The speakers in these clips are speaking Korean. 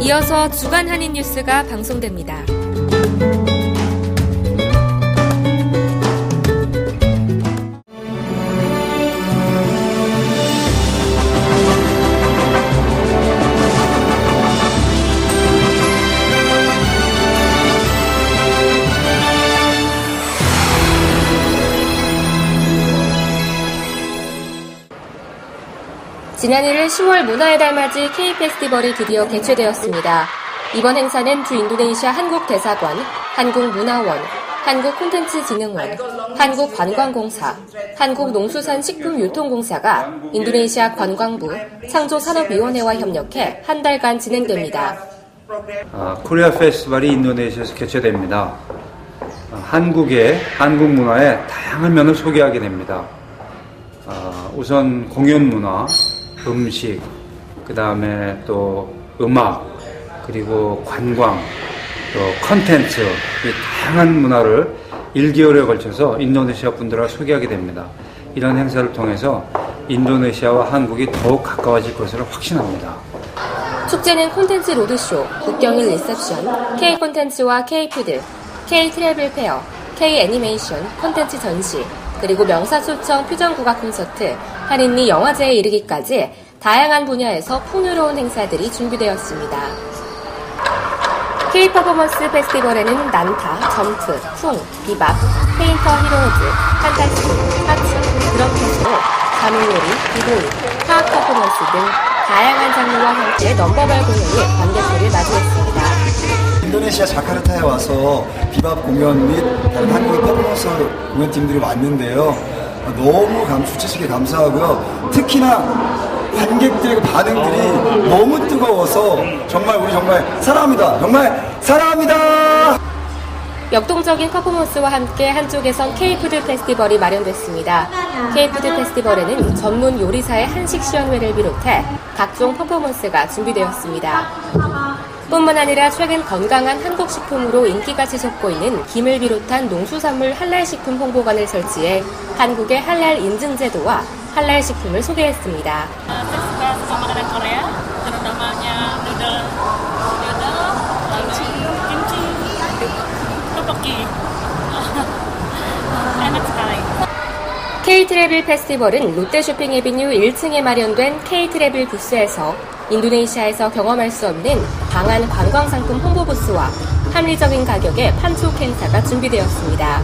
이어서 주간 한인 뉴스가 방송됩니다. 지난 1일 10월 문화의 달 맞이 K-페스티벌이 드디어 개최되었습니다. 이번 행사는 주 인도네시아 한국대사관, 한국문화원, 한국콘텐츠진흥원, 한국관광공사, 한국농수산식품유통공사가 인도네시아 관광부, 창조산업위원회와 협력해 한 달간 진행됩니다. 아, 코리아 페스티벌이 인도네시아에서 개최됩니다. 아, 한국의 한국 문화의 다양한 면을 소개하게 됩니다. 아, 우선 공연 문화, 음식, 그 다음에 또 음악, 그리고 관광, 또 컨텐츠, 이 다양한 문화를 1개월에 걸쳐서 인도네시아 분들과 소개하게 됩니다. 이런 행사를 통해서 인도네시아와 한국이 더욱 가까워질 것을 확신합니다. 축제는 콘텐츠 로드쇼, 국경일 리셉션, K 콘텐츠와 K 푸드, K 트래블 페어, K 애니메이션, 콘텐츠 전시, 그리고 명사초청 퓨전국악 콘서트, 한인리 영화제에 이르기까지 다양한 분야에서 풍요로운 행사들이 준비되었습니다. K 퍼포먼스 페스티벌에는 난타, 점프, 쿵, 비밥, 페인터 히로즈, 판타스틱, 하츠, 드럼캐스로 가물놀이, 비보이, 화학 퍼포먼스 등 다양한 장르와 함께 넘버벌 공연이 관객들을 마주했습니다. 인도네시아 자카르타에 와서 비밥 공연 및 다른 한국의 퍼포먼스 공연팀들이 왔는데요. 너무 감, 주최측에 감사하고요. 특히나 관객들의 그 반응들이 너무 뜨거워서 정말 우리 정말 사랑합니다. 정말 사랑합니다. 역동적인 퍼포먼스와 함께 한쪽에선 K푸드 페스티벌이 마련됐습니다. K푸드 페스티벌에는 전문 요리사의 한식 시연회를 비롯해 각종 퍼포먼스가 준비되었습니다. 뿐만 아니라 최근 건강한 한국 식품으로 인기가 치솟고 있는 김을 비롯한 농수산물 할랄 식품 홍보관을 설치해 한국의 할랄 인증 제도와 할랄 식품을 소개했습니다. sekali. K-트래블 페스티벌은 롯데쇼핑 에비뉴 1층에 마련된 K-트래블 부스에서 인도네시아에서 경험할 수 없는 방한 관광상품 홍보 부스와 합리적인 가격의 판촉 행사가 준비되었습니다.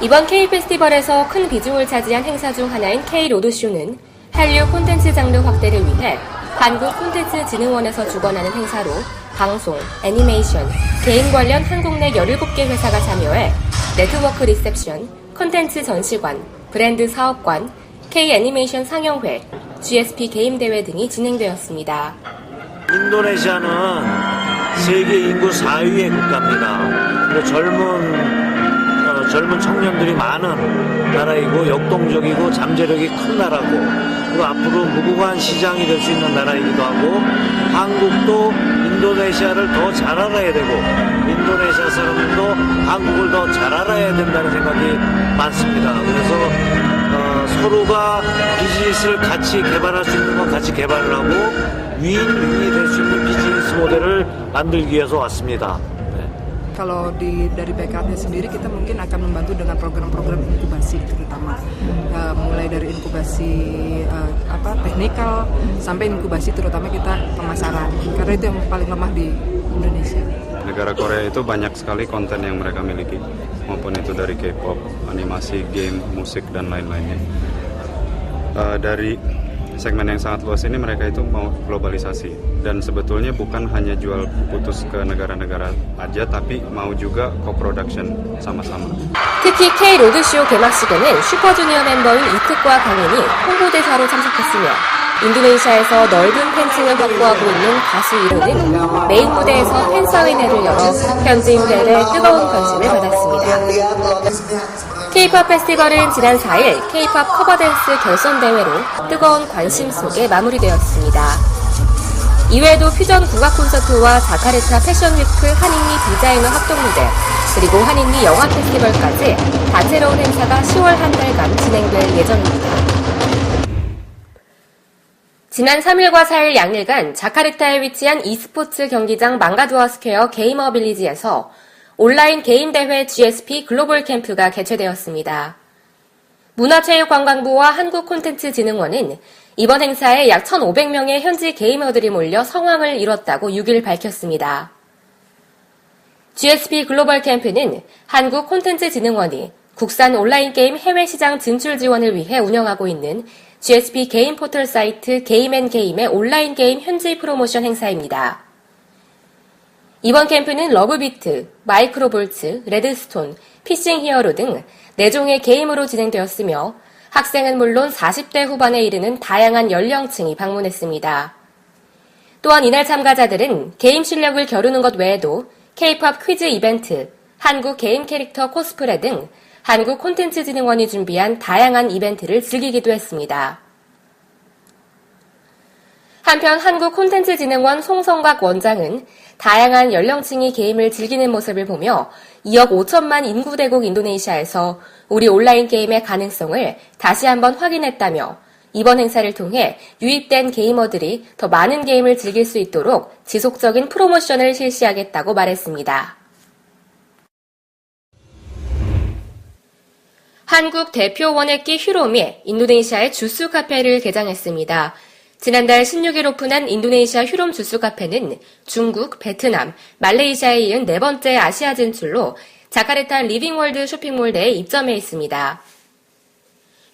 이번 K-페스티벌에서 큰 비중을 차지한 행사 중 하나인 K-로드쇼는 한류 콘텐츠 장르 확대를 위해 한국 콘텐츠 진흥원에서 주관하는 행사로 방송, 애니메이션, 개인 관련 한국 내 17개 회사가 참여해 네트워크 리셉션, 콘텐츠 전시관, 브랜드 사업관, K 애니메이션 상영회, GSP 게임 대회 등이 진행되었습니다. 인도네시아는 세계 인구 4위의 국가입니다. 그리고 젊은 어, 젊은 청년들이 많은 나라이고 역동적이고 잠재력이 큰 나라고 그리고 앞으로 무궁한 시장이 될 수 있는 나라이기도 하고 한국도 인도네시아를 더 잘 알아야 되고 인도네시아 사람들도 한국을 더 잘 알아야 된다는 생각이 많습니다. 그래서 어, 서로가 비즈니스를 같이 개발할 수 있는 건 같이 개발을 하고 윈윈이 될 수 있는 비즈니스 모델을 만들기 위해서 왔습니다. 네. Kalau di dari BKT sendiri kita mungkin akan membantu dengan program-program inkubasi terutama Eh, mulai dari inkubasi eh, apa teknikal sampai inkubasi terutama kita pemasaran karena itu yang paling lemah di Indonesia. Negara Korea itu banyak sekali konten yang mereka miliki, maupun itu dari K-pop, animasi, game, musik, dan lain-lainnya. Eh, dari segmen yang sangat luas ini mereka itu mau globalisasi dan sebetulnya bukan hanya jual putus ke negara-negara aja tapi mau juga co-production sama-sama. 특히 K-로드쇼 개막식에는 슈퍼주니어 멤버인 이특과 강인이 홍보대사로 참석했으며 인도네시아에서 넓은 팬층을 확보하고 있는 가수 이로는 메인 무대에서 팬사인회를 열어 현지인들의 뜨거운 관심을 받았습니다. K-팝 페스티벌은 지난 4일 K-팝 커버댄스 결선 대회로 뜨거운 관심 속에 마무리되었습니다. 이외에도 퓨전 국악 콘서트와 자카르타 패션위크 한인리 디자이너 합동 무대, 그리고 한인리 영화 페스티벌까지 다채로운 행사가 10월 한 달간 진행될 예정입니다. 지난 3일과 4일 양일간 자카르타에 위치한 e스포츠 경기장 망가두어 스퀘어 게이머 빌리지에서 온라인 게임 대회 GSP 글로벌 캠프가 개최되었습니다. 문화체육관광부와 한국콘텐츠진흥원은 이번 행사에 약 1,500명의 현지 게이머들이 몰려 성황을 이뤘다고 6일 밝혔습니다. GSP 글로벌 캠프는 한국콘텐츠진흥원이 국산 온라인 게임 해외 시장 진출 지원을 위해 운영하고 있는 GSP 게임 포털 사이트 게임앤게임의 온라인 게임 현지 프로모션 행사입니다. 이번 캠프는 러브비트, 마이크로볼츠, 레드스톤, 피싱 히어로 등 4종의 게임으로 진행되었으며 학생은 물론 40대 후반에 이르는 다양한 연령층이 방문했습니다. 또한 이날 참가자들은 게임 실력을 겨루는 것 외에도 K-팝 퀴즈 이벤트, 한국 게임 캐릭터 코스프레 등 한국 콘텐츠진흥원이 준비한 다양한 이벤트를 즐기기도 했습니다. 한편 한국 콘텐츠진흥원 송성각 원장은 다양한 연령층이 게임을 즐기는 모습을 보며 2억 5천만 인구 대국 인도네시아에서 우리 온라인 게임의 가능성을 다시 한번 확인했다며 이번 행사를 통해 유입된 게이머들이 더 많은 게임을 즐길 수 있도록 지속적인 프로모션을 실시하겠다고 말했습니다. 한국 대표 원액기 휴롬이 인도네시아의 주스 카페를 개장했습니다. 지난달 16일 오픈한 인도네시아 휴롬 주스 카페는 중국, 베트남, 말레이시아에 이은 네 번째 아시아 진출로 자카르타 리빙월드 쇼핑몰 내에 입점해 있습니다.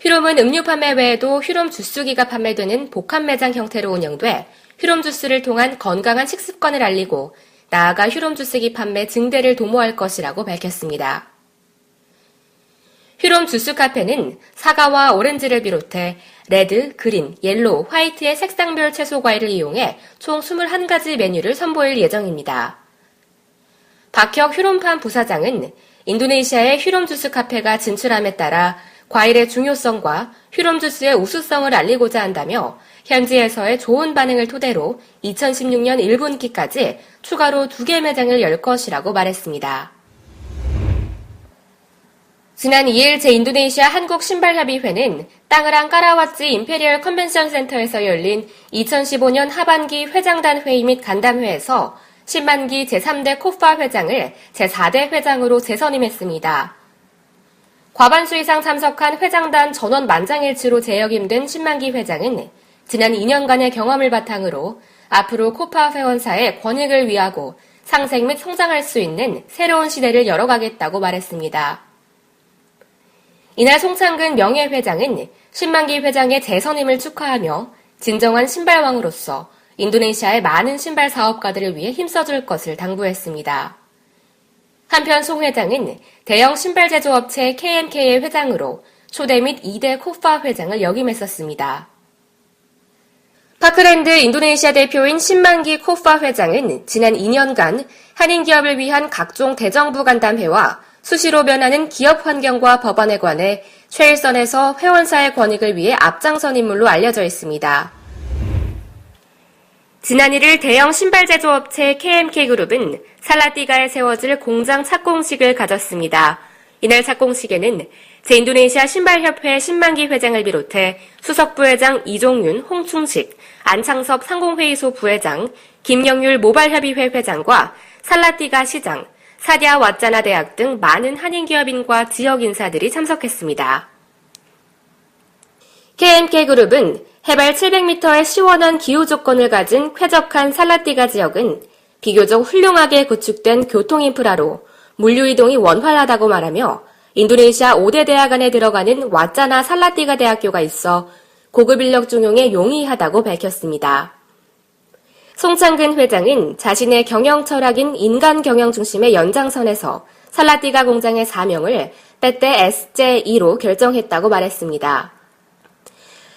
휴롬은 음료 판매 외에도 휴롬 주스기가 판매되는 복합 매장 형태로 운영돼 휴롬 주스를 통한 건강한 식습관을 알리고 나아가 휴롬 주스기 판매 증대를 도모할 것이라고 밝혔습니다. 휴롬 주스 카페는 사과와 오렌지를 비롯해 레드, 그린, 옐로우, 화이트의 색상별 채소 과일을 이용해 총 21가지 메뉴를 선보일 예정입니다. 박혁 휴롬팜 부사장은 인도네시아의 휴롬 주스 카페가 진출함에 따라 과일의 중요성과 휴롬 주스의 우수성을 알리고자 한다며 현지에서의 좋은 반응을 토대로 2016년 1분기까지 추가로 2개 매장을 열 것이라고 말했습니다. 지난 2일 제 인도네시아 한국 신발협의회는 땅을한 까라와찌 임페리얼 컨벤션 센터에서 열린 2015년 하반기 회장단 회의 및 간담회에서 10만기 제3대 코파 회장을 제4대 회장으로 재선임했습니다. 과반수 이상 참석한 회장단 전원 만장일치로 재역임된 10만기 회장은 지난 2년간의 경험을 바탕으로 앞으로 코파 회원사의 권익을 위하고 상생 및 성장할 수 있는 새로운 시대를 열어가겠다고 말했습니다. 이날 송창근 명예회장은 신만기 회장의 재선임을 축하하며 진정한 신발왕으로서 인도네시아의 많은 신발 사업가들을 위해 힘써줄 것을 당부했습니다. 한편 송 회장은 대형 신발 제조업체 KMK의 회장으로 초대 및 2대 코파 회장을 역임했었습니다. 파크랜드 인도네시아 대표인 신만기 코파 회장은 지난 2년간 한인 기업을 위한 각종 대정부 간담회와 수시로 변하는 기업 환경과 법안에 관해 최일선에서 회원사의 권익을 위해 앞장선 인물로 알려져 있습니다. 지난 1일 대형 신발 제조업체 KMK그룹은 살라띠가에 세워질 공장 착공식을 가졌습니다. 이날 착공식에는 제인도네시아 신발협회 신만기 회장을 비롯해 수석 부회장 이종윤, 홍충식, 안창섭 상공회의소 부회장, 김영율 모발협의회 회장과 살라띠가 시장, 사디아 왓자나 대학 등 많은 한인 기업인과 지역 인사들이 참석했습니다. KMK그룹은 해발 700m의 시원한 기후 조건을 가진 쾌적한 살라띠가 지역은 비교적 훌륭하게 구축된 교통 인프라로 물류 이동이 원활하다고 말하며 인도네시아 5대 대학 안에 들어가는 왓자나 살라띠가 대학교가 있어 고급 인력 중용에 용이하다고 밝혔습니다. 송창근 회장은 자신의 경영 철학인 인간 경영 중심의 연장선에서 살라띠가 공장의 사명을 때때 SJ2로 결정했다고 말했습니다.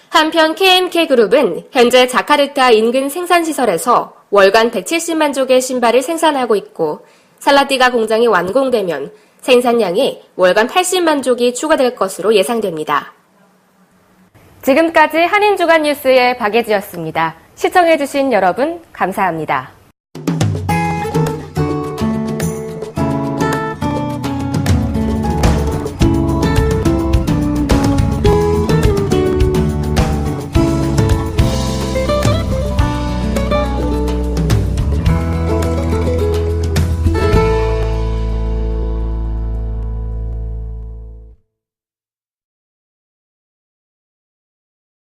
한편 KMK그룹은 현재 자카르타 인근 생산시설에서 월간 170만 족의 신발을 생산하고 있고 살라띠가 공장이 완공되면 생산량이 월간 80만 족이 추가될 것으로 예상됩니다. 지금까지 한인주간 뉴스의 박예지였습니다. 시청해주신 여러분 감사합니다.